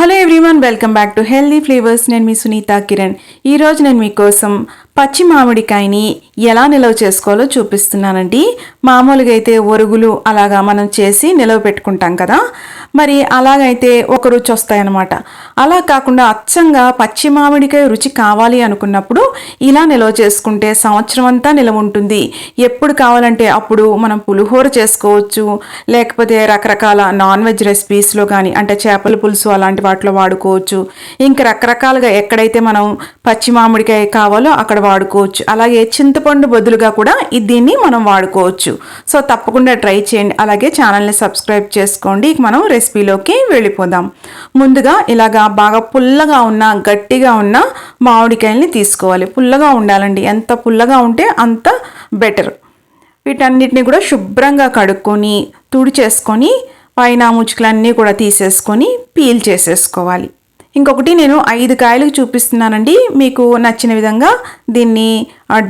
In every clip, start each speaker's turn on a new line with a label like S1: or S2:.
S1: Hello everyone welcome back to healthy flavours నేను మీ సునీత కిరణ్. ఈరోజు నేను మీకోసం పచ్చి మామిడికాయని ఎలా నిలవ చేసుకోవాలో చూపిస్తున్నానండి. మామూలుగా అయితే ఒరుగులు అలాగా మనం చేసి నిలవ పెట్టుకుంటాం కదా. మరి అలాగైతే ఒక రుచి వస్తాయన్నమాట. అలా కాకుండా అచ్చంగా పచ్చి మామిడికాయ రుచి కావాలి అనుకున్నప్పుడు ఇలా నిల్వ చేసుకుంటే సంవత్సరం అంతా నిల్వ ఉంటుంది. ఎప్పుడు కావాలంటే అప్పుడు మనం పులిహోర చేసుకోవచ్చు. లేకపోతే రకరకాల నాన్ వెజ్ రెసిపీస్లో కానీ అంటే చేపల పులుసు అలాంటి వాటిలో వాడుకోవచ్చు. ఇంకా రకరకాలుగా ఎక్కడైతే మనం పచ్చి మామిడికాయ కావాలో అక్కడ వాడుకోవచ్చు. అలాగే చింతపండు బదులుగా కూడా ఇది దీన్ని మనం వాడుకోవచ్చు. సో తప్పకుండా ట్రై చేయండి. అలాగే ఛానల్ని సబ్స్క్రైబ్ చేసుకోండి. మనం రెసిపీలోకి వెళ్ళిపోదాం. ముందుగా ఇలాగా బాగా పుల్లగా ఉన్న గట్టిగా ఉన్న మామిడికాయల్ని తీసుకోవాలి. పుల్లగా ఉండాలండి. ఎంత పుల్లగా ఉంటే అంత బెటర్ వీటన్నిటిని కూడా శుభ్రంగా కడుక్కొని తుడి చేసుకొని పైన ముచ్చుకలన్నీ కూడా తీసేసుకొని పీల్ చేసేసుకోవాలి. ఇంకొకటి నేను ఐదు కాయలకు చూపిస్తున్నానండి. మీకు నచ్చిన విధంగా దీన్ని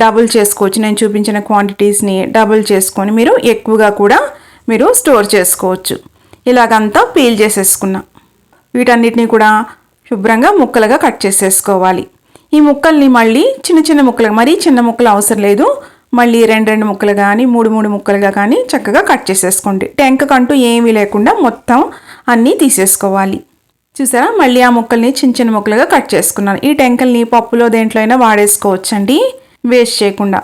S1: డబుల్ చేసుకోవచ్చు. నేను చూపించిన క్వాంటిటీస్ని డబుల్ చేసుకొని మీరు ఎక్కువగా కూడా మీరు స్టోర్ చేసుకోవచ్చు. ఇలాగంతా పీల్ చేసేసుకున్నా. వీటన్నిటిని కూడా శుభ్రంగా ముక్కలుగా కట్ చేసేసుకోవాలి. ఈ ముక్కల్ని మళ్ళీ చిన్న చిన్న ముక్కలు మరీ చిన్న ముక్కలు అవసరం లేదు. మళ్ళీ రెండు రెండు ముక్కలు కానీ మూడు మూడు ముక్కలుగా కానీ చక్కగా కట్ చేసేసుకోండి. టెంకకంటూ ఏమీ లేకుండా మొత్తం అన్నీ తీసేసుకోవాలి. చూసారా? మళ్ళీ ఆ ముక్కల్ని చిన్న చిన్న ముక్కలుగా కట్ చేసుకున్నాను. ఈ టెంకల్ని పప్పులో దేంట్లో అయినా వాడేసుకోవచ్చండి. వేస్ట్ చేయకుండా.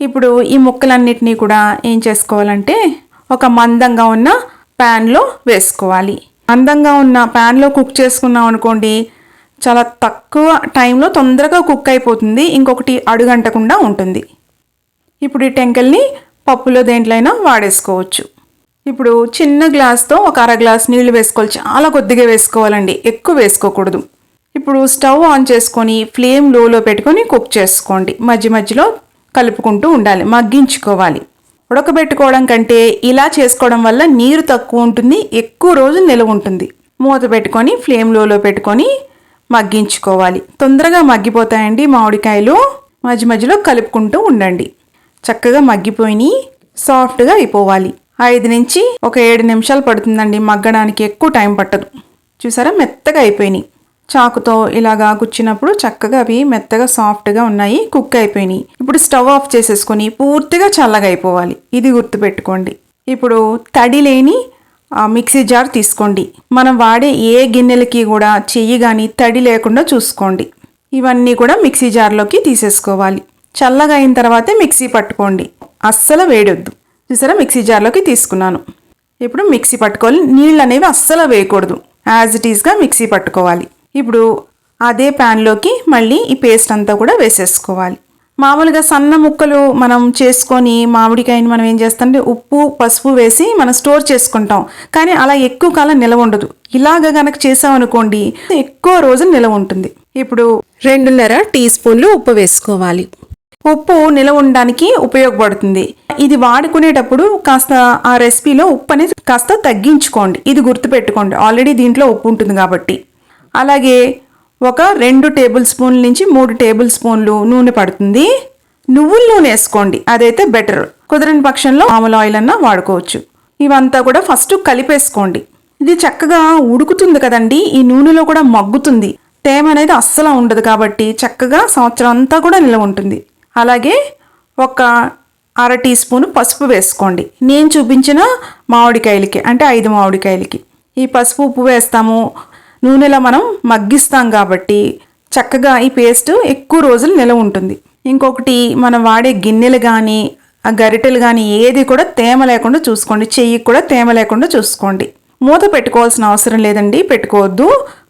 S1: ఇప్పుడు ఈ ముక్కలన్నిటినీ కూడా ఏం చేసుకోవాలంటే ఒక మందంగా ఉన్న ప్యాన్లో వేసుకోవాలి. అందంగా ఉన్న ప్యాన్లో కుక్ చేసుకున్నాం అనుకోండి చాలా తక్కువ టైంలో తొందరగా కుక్ అయిపోతుంది ఇంకొకటి అడుగంటకుండా ఉంటుంది. ఇప్పుడు ఈ టెంకల్ని పప్పులో దేంట్లో అయినా వాడేసుకోవచ్చు. ఇప్పుడు చిన్న గ్లాస్తో ఒక అర గ్లాస్ నీళ్ళు వేసుకోవాలి చాలా కొద్దిగా వేసుకోవాలండి ఎక్కువ వేసుకోకూడదు. ఇప్పుడు స్టవ్ ఆన్ చేసుకొని ఫ్లేమ్ లోలో పెట్టుకొని కుక్ చేసుకోండి మధ్య మధ్యలో కలుపుకుంటూ ఉండాలి మగ్గించుకోవాలి. ఉడకబెట్టుకోవడం కంటే ఇలా చేసుకోవడం వల్ల నీరు తక్కువ ఉంటుంది ఎక్కువ రోజులు నిలవ ఉంటుంది. మూత పెట్టుకొని ఫ్లేమ్ లోలో పెట్టుకొని మగ్గించుకోవాలి. తొందరగా మగ్గిపోతాయండి మామిడికాయలు. మధ్య మధ్యలో కలుపుకుంటూ ఉండండి. చక్కగా మగ్గిపోయి సాఫ్ట్గా అయిపోవాలి. ఐదు నుంచి ఒక ఏడు నిమిషాలు పడుతుందండి. మగ్గడానికి ఎక్కువ టైం పట్టదు. చూసారా? మెత్తగా అయిపోయినాయి. చాకుతో ఇలాగా గుచ్చినప్పుడు చక్కగా అవి మెత్తగా సాఫ్ట్గా ఉన్నాయి కుక్ అయిపోయినాయి. ఇప్పుడు స్టవ్ ఆఫ్ చేసేసుకొని పూర్తిగా చల్లగా అయిపోవాలి ఇది గుర్తుపెట్టుకోండి. ఇప్పుడు తడి లేని మిక్సీ జార్ తీసుకోండి. మనం వాడే ఏ గిన్నెలకి కూడా చెయ్యి కానీ తడి లేకుండా చూసుకోండి. ఇవన్నీ కూడా మిక్సీ జార్లోకి తీసేసుకోవాలి. చల్లగా అయిన తర్వాతే మిక్సీ పట్టుకోండి. అస్సలు వేయొద్దు చూసారా? మిక్సీ జార్లోకి తీసుకున్నాను. ఇప్పుడు మిక్సీ పట్టుకోవాలి. నీళ్ళు అనేవి అస్సలు వేయకూడదు. యాజ్ ఇట్ ఈస్గా మిక్సీ పట్టుకోవాలి. ఇప్పుడు అదే ప్యాన్లోకి మళ్ళీ ఈ పేస్ట్ అంతా కూడా వేసేసుకోవాలి. మామూలుగా సన్న ముక్కలు మనం చేసుకొని మామిడికాయని మనం ఏం చేస్తామంటే ఉప్పు పసుపు వేసి మనం స్టోర్ చేసుకుంటాం. కానీ అలా ఎక్కువ కాలం నిలవ ఉండదు. ఇలాగ కనుక చేసామనుకోండి ఎక్కువ రోజులు నిలవ ఉంటుంది. ఇప్పుడు
S2: రెండున్నర టీ స్పూన్లు ఉప్పు వేసుకోవాలి.
S1: ఉప్పు నిలవ ఉండడానికి ఉపయోగపడుతుంది. ఇది వాడుకునేటప్పుడు కాస్త ఆ రెసిపీలో ఉప్పు అనేది కాస్త తగ్గించుకోండి. ఇది గుర్తుపెట్టుకోండి. ఆల్రెడీ దీంట్లో ఉప్పు ఉంటుంది కాబట్టి. అలాగే ఒక రెండు టేబుల్ స్పూన్ల నుంచి మూడు టేబుల్ స్పూన్లు నూనె పడుతుంది. నువ్వుల నూనె వేసుకోండి. అదైతే బెటర్ కుదరని పక్షంలో ఆముల ఆయిల్ అన్నా వాడుకోవచ్చు. ఇవంతా కూడా ఫస్ట్ కలిపేసుకోండి. ఇది చక్కగా ఉడుకుతుంది కదండి. ఈ నూనెలో కూడా మగ్గుతుంది. తేమ అనేది అస్సలు ఉండదు కాబట్టి చక్కగా సంవత్సరం అంతా కూడా నిల్వ ఉంటుంది. అలాగే ఒక అర టీ స్పూన్ పసుపు వేసుకోండి. నేను చూపించిన మామిడికాయలకి అంటే ఐదు మామిడికాయలకి. ఈ పసుపు ఉప్పు వేస్తాము. నూనెలో మనం మగ్గిస్తాం కాబట్టి చక్కగా ఈ పేస్ట్ ఎక్కువ రోజులు నిలవ ఉంటుంది. ఇంకొకటి మనం వాడే గిన్నెలు కానీ ఆ గరిటెలు కానీ ఏది కూడా తేమ లేకుండా చూసుకోండి. చెయ్యి కూడా తేమ లేకుండా చూసుకోండి. మూత పెట్టుకోవాల్సిన అవసరం లేదండి. పెట్టుకోవద్దు.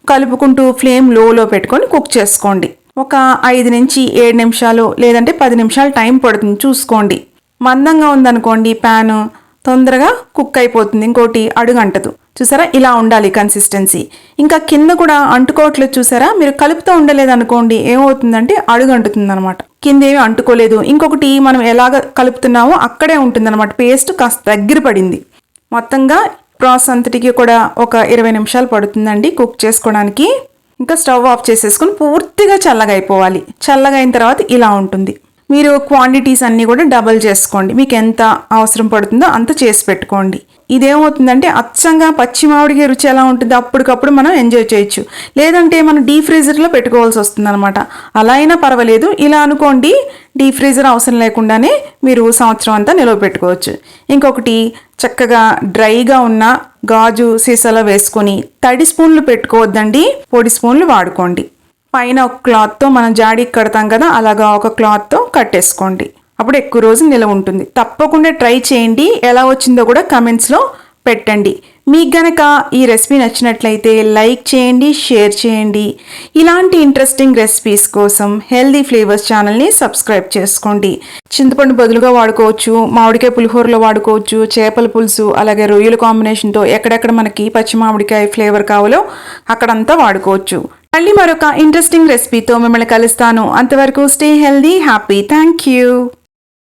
S1: కలుపుకుంటూ ఫ్లేమ్ లోలో పెట్టుకొని కుక్ చేసుకోండి. ఒక ఐదు నుంచి ఏడు నిమిషాలు లేదంటే పది నిమిషాలు టైం పడుతుంది చూసుకోండి. మందంగా ఉందనుకోండి ప్యాను. తొందరగా కుక్ అయిపోతుంది. ఇంకోటి అడుగంటదు. చూసారా? ఇలా ఉండాలి కన్సిస్టెన్సీ ఇంకా కింద కూడా అంటుకోవట్లేదు చూసారా? మీరు కలుపుతూ ఉండలేదు అనుకోండి ఏమవుతుందంటే అడుగంటుతుంది అనమాట కింద ఏమి అంటుకోలేదు. ఇంకొకటి మనం ఎలాగ కలుపుతున్నామో అక్కడే ఉంటుందన్నమాట పేస్ట్ కాస్త దగ్గర పడింది. మొత్తంగా ప్రాసెస్ అంతటికి కూడా ఒక ఇరవై నిమిషాలు పడుతుందండి కుక్ చేసుకోవడానికి. ఇంకా స్టవ్ ఆఫ్ చేసేసుకుని పూర్తిగా చల్లగా అయిపోవాలి. చల్లగా అయిన తర్వాత ఇలా ఉంటుంది. మీరు క్వాంటిటీస్ అన్నీ కూడా డబల్ చేసుకోండి. మీకు ఎంత అవసరం పడుతుందో అంత చేసి పెట్టుకోండి. ఇదేమవుతుందంటే అచ్చంగా పచ్చి మామిడికాయ రుచి ఎలా ఉంటుంది అప్పటికప్పుడు మనం ఎంజాయ్ చేయొచ్చు. లేదంటే మనం డీ ఫ్రీజర్లో పెట్టుకోవాల్సి వస్తుంది అనమాట అలా అయినా పర్వాలేదు. ఇలా అనుకోండి డీ ఫ్రీజర్ అవసరం లేకుండానే మీరు సంవత్సరం అంతా నిలవ పెట్టుకోవచ్చు. ఇంకొకటి చక్కగా డ్రైగా ఉన్న గాజు సీసాలో వేసుకొని తడి స్పూన్లు పెట్టుకోవద్దండి. పొడి స్పూన్లు వాడుకోండి. పైన ఒక క్లాత్తో మనం జాడీకి కడతాం కదా అలాగా ఒక క్లాత్తో కట్టేసుకోండి. అప్పుడు ఎక్కువ రోజు నిలవ ఉంటుంది. తప్పకుండా ట్రై చేయండి. ఎలా వచ్చిందో కూడా కమెంట్స్లో పెట్టండి. మీకు గనక ఈ రెసిపీ నచ్చినట్లయితే లైక్ చేయండి షేర్ చేయండి. ఇలాంటి ఇంట్రెస్టింగ్ రెసిపీస్ కోసం హెల్దీ ఫ్లేవర్స్ ఛానల్ని సబ్స్క్రైబ్ చేసుకోండి. చింతపండు బదులుగా వాడుకోవచ్చు మామిడికాయ పులిహోరలో వాడుకోవచ్చు చేపల పులుసు అలాగే రొయ్యల కాంబినేషన్తో ఎక్కడెక్కడ మనకి పచ్చి మామిడికాయ ఫ్లేవర్ కావాలో అక్కడంతా వాడుకోవచ్చు. మళ్ళీ మరొక ఇంట్రెస్టింగ్ రెసిపీతో మిమ్మల్ని కలుస్తాను. అంతవరకు stay healthy happy thank you